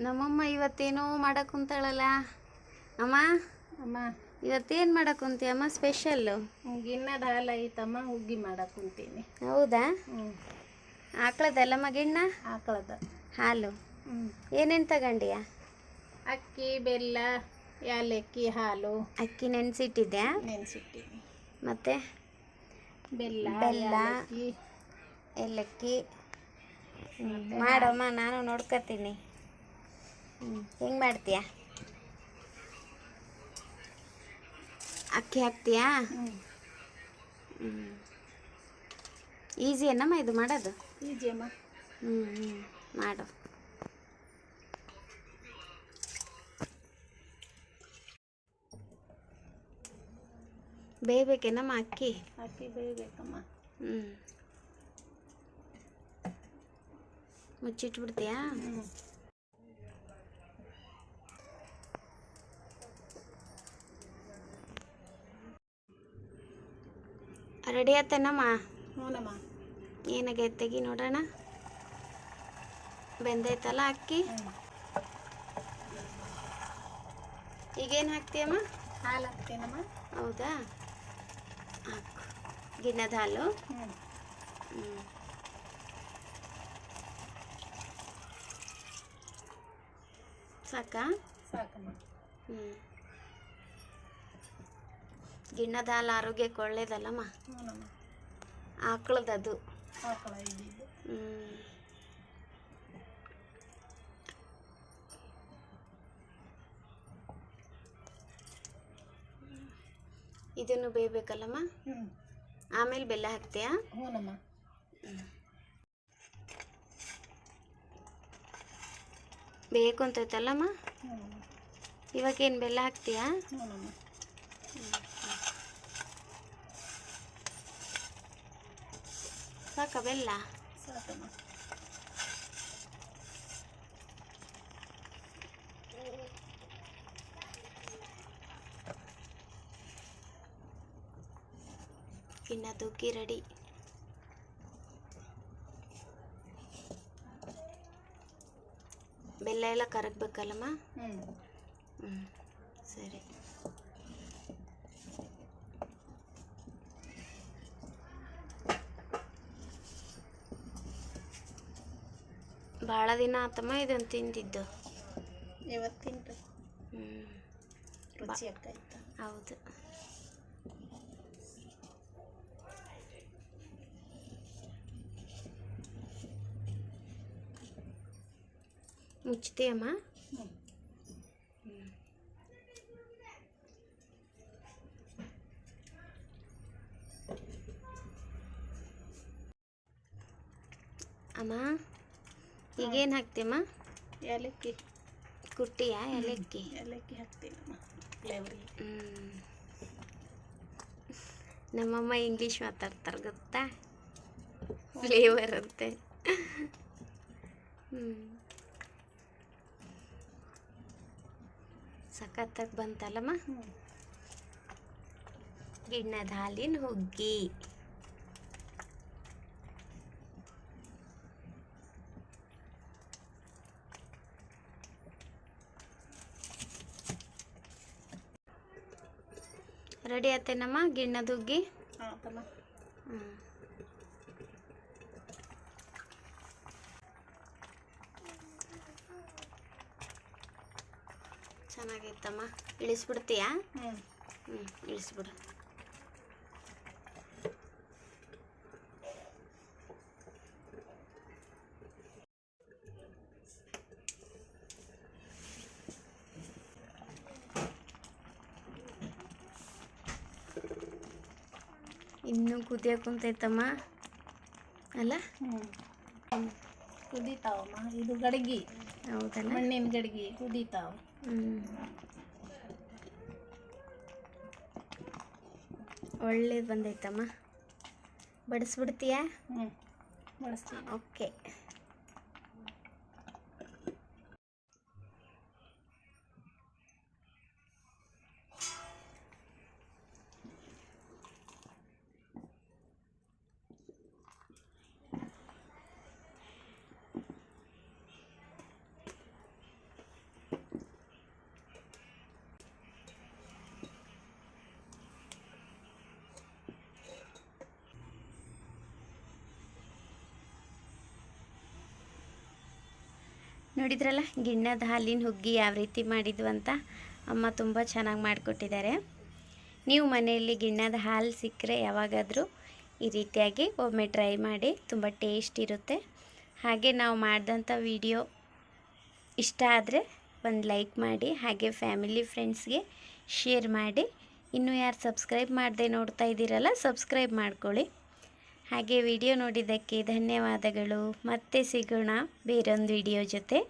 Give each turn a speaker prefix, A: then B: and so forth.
A: ನಮ್ಮಮ್ಮ ಇವತ್ತೇನೋ ಮಾಡಕ್ ಕುಂತಾಳಲ್ಲ. ಅಮ್ಮ?
B: ಅಮ್ಮ.
A: ಇವತ್ತೇನು ಮಾಡಕ್ ಕುಂತಿ ಅಮ್ಮ ಸ್ಪೆಷಲ್ಲು
B: ಗಿನ್ನದ ಹಾಲು ಐತಮ್ಮ ಹುಗ್ಗಿ ಮಾಡಕ್ ಕುಂತೀನಿ.
A: ಹೌದಾ?
B: ಹ್ಞೂ
A: ಆಕಳದಲ್ಲಮ್ಮ ಗಿಣ್ಣ?
B: ಆಕಳದ.
A: ಹಾಲು.
B: ಹ್ಞೂ
A: ಏನೇನು ತಗೊಂಡಿಯಾ?
B: ಅಕ್ಕಿ ಬೆಲ್ಲ ಏಲಕ್ಕಿ ಹಾಲು.
A: ಅಕ್ಕಿ ನೆನೆಸಿಟ್ಟಿದ್ಯಾ?
B: ನೆನೆಸಿಟ್ಟಿನಿ.
A: ಮತ್ತೆ?
B: ಬೆಲ್ಲ
A: ಬೆಲ್ಲ. ಏಲಕ್ಕಿ. ಮಾಡಮ್ಮ ನಾನು ನೋಡ್ಕೊತೀನಿ. ಹೆಂಗೆ ಮಾಡ್ತೀಯಾ? ಅಕ್ಕಿ ಹಾಕ್ತೀಯಾ? ಈಸಿ ಏನಮ್ಮ ಇದು ಮಾಡೋದು?
B: ಈಸಿ ಅಮ್ಮ.
A: ಹ್ಞೂ ಹ್ಞೂ ಮಾಡು. ಬೇಯಬೇಕೇನಮ್ಮ ಅಕ್ಕಿ?
B: ಅಕ್ಕಿ ಬೇಯಬೇಕಮ್ಮ.
A: ಹ್ಞೂ ಮುಚ್ಚಿಟ್ಬಿಡ್ತೀಯಾ? ರೆಡಿ ಆತೇನಮ್ಮ?
B: ಹ್ಞೂನಮ್ಮ
A: ಏನಾಗೈತೆ ತೆಗಿ ನೋಡೋಣ. ಬೆಂದೈತಲ್ಲ ಅಕ್ಕಿ? ಈಗೇನು ಹಾಕ್ತೀಯಮ್ಮ?
B: ಹಾಲು ಹಾಕ್ತೀನಮ್ಮ.
A: ಹೌದಾ? ಹಾಕು. ಗಿನ್ನದ ಹಾಲು?
B: ಹ್ಞೂ
A: ಸಾಕಾ?
B: ಸಾಕಮ್ಮ.
A: ಹ್ಞೂ ಗಿಣ್ಣದ ಹಾಲು ಆರೋಗ್ಯಕ್ಕೆ ಒಳ್ಳೇದಲ್ಲಮ್ಮ? ಆಕಳದದು. ಹ್ಞೂ ಇದನ್ನು ಬೇಯಬೇಕಲ್ಲಮ್ಮ? ಆಮೇಲೆ ಬೆಲ್ಲ ಹಾಕ್ತೀಯಾ?
B: ಹ್ಞೂನಮ್ಮ
A: ಬೇಕು ಅಂತೈತಲ್ಲಮ್ಮ ಇವಾಗೇನು ಬೆಲ್ಲ ಹಾಕ್ತೀಯಾ?
B: ಹ್ಞೂನಮ್ಮ
A: ಸಾಕ ಬೆಲ್ಲ
B: ಇನ್ನ
A: ಇನ್ನು ದುಗ್ಗಿ ರೆಡಿ ಬೆಲ್ಲ ಎಲ್ಲ ಕರಗಬೇಕಲ್ಲಮ್ಮ?
B: ಹ್ಞೂ
A: ಹ್ಞೂ ಸರಿ. ಭಾಳ ದಿನ ಆತಮ್ಮ ಇದನ್ನು ತಿಂದಿದ್ದು.
B: ಇವತ್ತಿನ
A: ಹ್ಞೂ
B: ರುಚಿ ಅಕ್ಕಾಯ್ತು
A: ಹೌದು. ಮುಚ್ತೀಯಮ್ಮ
B: ಹ್ಞೂ
A: ಅಮ್ಮ? ಈಗೇನು ಹಾಕ್ತೀಯಮ್ಮ?
B: ಏಲಕ್ಕಿ.
A: ಕುಟ್ಟಿಯಾ ಏಲಕ್ಕಿ?
B: ಏಲಕ್ಕಿ ಹಾಕ್ತೀನಮ್ಮ ಫ್ಲೇವರಿಗೆ
A: ಹ್ಮ್. ನಮ್ಮಮ್ಮ ಇಂಗ್ಲೀಷ್ ಮಾತಾಡ್ತಾರೆ ಗೊತ್ತಾ? ಫ್ಲೇವರ್ ಅಂತೆ. ಹ್ಞೂ ಸಖತ್ತಾಗಿ ಬಂತಲ್ಲಮ್ಮ? ಗಿಣ್ಣದ ಹಾಲಿನ ಹುಗ್ಗಿ. ರೆಡಿ ಆತೇನಮ್ಮ?
B: ಗಿಣ್ಣ
A: ದುಗ್ಗಿ. ಚೆನ್ನಾಗೈತಮ್ಮ. ಇಳಿಸ್ಬಿಡ್ತೀಯಾ?
B: ಹ್ಞೂ
A: ಹ್ಞೂ ಇಳಿಸ್ಬಿಡು. ಇನ್ನೂ ಕುದಿಯೋಕೆ ಕುಂತೈತಮ್ಮ. ಅಲ್ಲ?
B: ಕುದೀತಾವಮ್ಮ. ಇದು ಗಡ್ಗಿ.
A: ಹೌದಲ್ಲ?
B: ಮಣ್ಣಿನ ಗಡ್ಗಿ. ಕುದೀತಾವ.
A: ಒಳ್ಳೇದು ಬಂದೈತಮ್ಮ. ಬಡಿಸ್ಬಿಡ್ತೀಯಾ?
B: ಹ್ಞೂ ಬಡಿಸ್ತೀನಿ
A: ಓಕೆ. ನೋಡಿದ್ರಲ್ಲ, ಗಿಣ್ಣದ ಹಾಲಿನ ಹುಗ್ಗಿ ಯಾವ ರೀತಿ ಮಾಡಿದ್ವು ಅಂತ ಅಮ್ಮ ತುಂಬ ಚೆನ್ನಾಗಿ ಮಾಡಿಕೊಟ್ಟಿದ್ದಾರೆ. ನೀವು ಮನೆಯಲ್ಲಿ ಗಿಣ್ಣದ ಹಾಲು ಸಿಕ್ಕರೆ ಯಾವಾಗಾದರೂ ಈ ರೀತಿಯಾಗಿ ಒಮ್ಮೆ ಟ್ರೈ ಮಾಡಿ, ತುಂಬ ಟೇಸ್ಟ್ ಇರುತ್ತೆ. ಹಾಗೆ ನಾವು ಮಾಡಿದಂಥ ವಿಡಿಯೋ ಇಷ್ಟ ಆದರೆ ಒಂದು ಲೈಕ್ ಮಾಡಿ, ಹಾಗೆ ಫ್ಯಾಮಿಲಿ ಫ್ರೆಂಡ್ಸ್ಗೆ ಶೇರ್ ಮಾಡಿ. ಇನ್ನೂ ಯಾರು ಸಬ್ಸ್ಕ್ರೈಬ್ ಮಾಡದೆ ನೋಡ್ತಾ ಇದ್ದೀರಲ್ಲ, ಸಬ್ಸ್ಕ್ರೈಬ್ ಮಾಡ್ಕೊಳ್ಳಿ. ಹಾಗೆ ವಿಡಿಯೋ ನೋಡಿದ್ದಕ್ಕೆ ಧನ್ಯವಾದಗಳು. ಮತ್ತೆ ಸಿಗೋಣ ಬೇರೊಂದು ವಿಡಿಯೋ ಜೊತೆ.